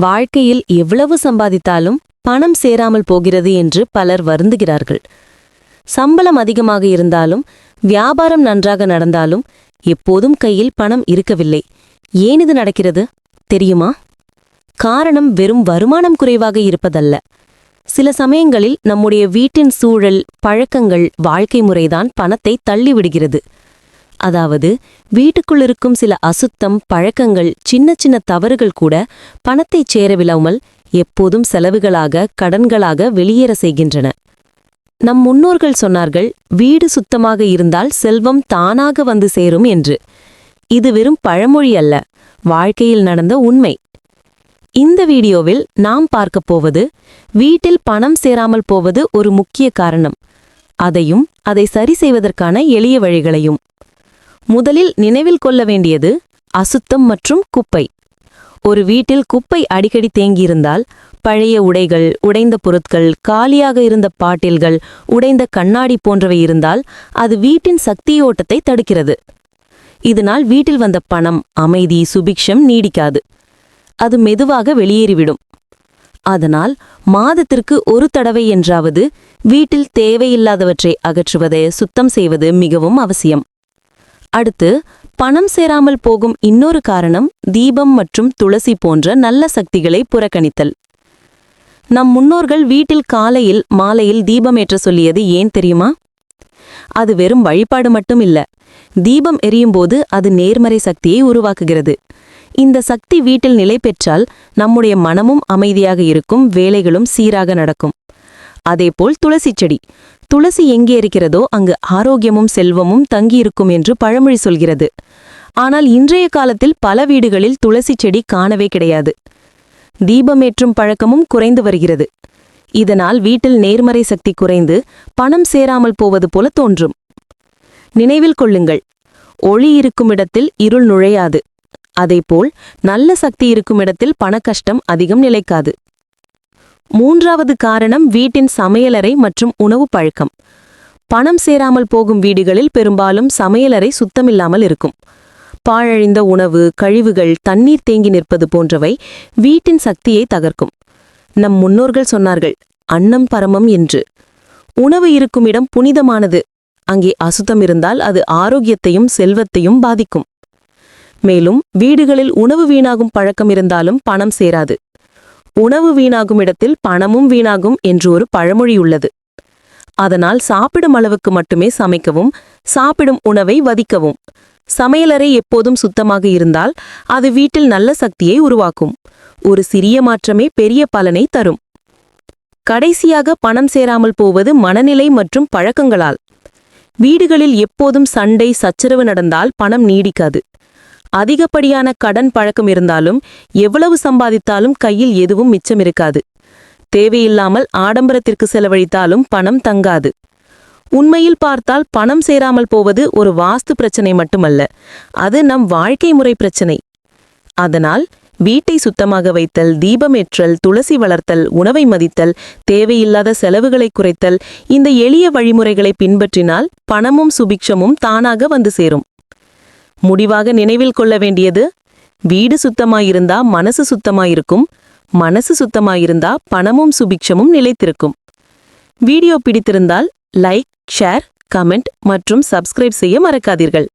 வாழ்க்கையில் எவ்வளவு சம்பாதித்தாலும் பணம் சேராமல் போகிறது என்று பலர் வருந்துகிறார்கள். சம்பளம் அதிகமாக இருந்தாலும் வியாபாரம் நன்றாக நடந்தாலும் எப்போதும் கையில் பணம் இருக்கவில்லை. ஏன் இது நடக்கிறது? தெரியுமா? காரணம் வெறும் வருமானம் குறைவாக இருப்பதல்ல. சில சமயங்களில் நம்முடைய வீட்டின் சூழல் பழக்கங்கள் வாழ்க்கை முறைதான் பணத்தை தள்ளிவிடுகிறது. அதாவது வீட்டுக்குள் இருக்கும் சில அசுத்தம் பழக்கங்கள் சின்ன சின்ன தவறுகள் கூட பணத்தைச் சேரவில்லாமல் எப்போதும் செலவுகளாக கடன்களாக வெளியேற செய்கின்றன. நம் முன்னோர்கள் சொன்னார்கள் வீடு சுத்தமாக இருந்தால் செல்வம் தானாக வந்து சேரும் என்று. இது வெறும் பழமொழி அல்ல வாழ்க்கையில் நடந்த உண்மை. இந்த வீடியோவில் நாம் பார்க்கப் போவது வீட்டில் பணம் சேராமல் போவது ஒரு முக்கிய காரணம். அதையும் அதை சரி செய்வதற்கான எளிய வழிகளையும். முதலில் நினைவில் கொள்ள வேண்டியது அசுத்தம் மற்றும் குப்பை. ஒரு வீட்டில் குப்பை அடிக்கடி தேங்கியிருந்தால் பழைய உடைகள் உடைந்த பொருட்கள் காலியாக இருந்த பாட்டில்கள் உடைந்த கண்ணாடி போன்றவை இருந்தால் அது வீட்டின் சக்தியோட்டத்தை தடுக்கிறது. இதனால் வீட்டில் வந்த பணம் அமைதி சுபிக்ஷம் நீடிக்காது. அது மெதுவாக வெளியேறிவிடும். அதனால் மாதத்திற்கு ஒரு தடவை என்றாவது வீட்டில் தேவையில்லாதவற்றை அகற்றுவதை சுத்தம் செய்வது மிகவும் அவசியம். அடுத்து பணம் சேராமல் போகும் இன்னொரு காரணம் தீபம் மற்றும் துளசி போன்ற நல்ல சக்திகளை புறக்கணித்தல். நம் முன்னோர்கள் வீட்டில் காலையில் மாலையில் தீபம் ஏற்ற சொல்லியது ஏன் தெரியுமா? அது வெறும் வழிபாடு மட்டும் இல்ல. தீபம் எரியும்போது அது நேர்மறை சக்தியை உருவாக்குகிறது. இந்த சக்தி வீட்டில் நிலை பெற்றால் நம்முடைய மனமும் அமைதியாக இருக்கும் வேலைகளும் சீராக நடக்கும். அதேபோல் துளசி செடி. துளசி எங்கே இருக்கிறதோ அங்கு ஆரோக்கியமும் செல்வமும் தங்கியிருக்கும் என்று பழமொழி சொல்கிறது. ஆனால் இன்றைய காலத்தில் பல வீடுகளில் துளசி செடி காணவே கிடையாது. தீபமேற்றும் பழக்கமும் குறைந்து வருகிறது. இதனால் வீட்டில் நேர்மறை சக்தி குறைந்து பணம் சேராமல் போவது போல தோன்றும். நினைவில் கொள்ளுங்கள். ஒளி இருக்கும் இடத்தில் இருள் நுழையாது. அதேபோல் நல்ல சக்தி இருக்கும் இடத்தில் பணக்கஷ்டம் அதிகம் நிலைக்காது. மூன்றாவது காரணம் வீட்டின் சமையலறை மற்றும் உணவு பழக்கம். பணம் சேராமல் போகும் வீடுகளில் பெரும்பாலும் சமையலறை சுத்தமில்லாமல் இருக்கும். பாழழிந்த உணவு கழிவுகள் தண்ணீர் தேங்கி நிற்பது போன்றவை வீட்டின் சக்தியை தகர்க்கும். நம் முன்னோர்கள் சொன்னார்கள் அன்னம் பரமம் என்று. உணவு இருக்கும் இடம் புனிதமானது. அங்கே அசுத்தம் இருந்தால் அது ஆரோக்கியத்தையும் செல்வத்தையும் பாதிக்கும். மேலும் வீடுகளில் உணவு வீணாகும் பழக்கம் இருந்தாலும் பணம் சேராது. உணவு வீணாகும் இடத்தில் பணமும் வீணாகும் என்று ஒரு பழமொழி உள்ளது. அதனால் சாப்பிடும் அளவுக்கு மட்டுமே சமைக்கவும் சாப்பிடும் உணவை வதிக்கவும். சமையலறை எப்போதும் சுத்தமாக இருந்தால் அது வீட்டில் நல்ல சக்தியை உருவாக்கும். ஒரு சிறிய மாற்றமே பெரிய பலனை தரும். கடைசியாக பணம் சேராமல் போவது மனநிலை மற்றும் பழக்கங்களால். வீடுகளில் எப்போதும் சண்டை சச்சரவு நடந்தால் பணம் நீடிக்காது. அதிகப்படியான கடன் பழக்கம் இருந்தாலும் எவ்வளவு சம்பாதித்தாலும் கையில் எதுவும் மிச்சம் இருக்காது. தேவையில்லாமல் ஆடம்பரத்திற்கு செலவழித்தாலும் பணம் தங்காது. உண்மையில் பார்த்தால் பணம் சேராமல் போவது ஒரு வாஸ்து பிரச்சனை மட்டுமல்ல அது நம் வாழ்க்கை முறை பிரச்சனை. அதனால் வீட்டை சுத்தமாக வைத்தல் தீபமேற்றல் துளசி வளர்த்தல் உணவை மதித்தல் தேவையில்லாத செலவுகளை குறைத்தல் இந்த எளிய வழிமுறைகளை பின்பற்றினால் பணமும் சுபிக்ஷமும் தானாக வந்து சேரும். முடிவாக நினைவில் கொள்ள வேண்டியது. வீடு சுத்தமாயிருந்தா மனசு சுத்தமாயிருக்கும். மனசு சுத்தமாயிருந்தா பணமும் சுபிக்ஷமும் நிலைத்திருக்கும். வீடியோ பிடித்திருந்தால் லைக் ஷேர் கமெண்ட் மற்றும் சப்ஸ்கிரைப் செய்ய மறக்காதீர்கள்.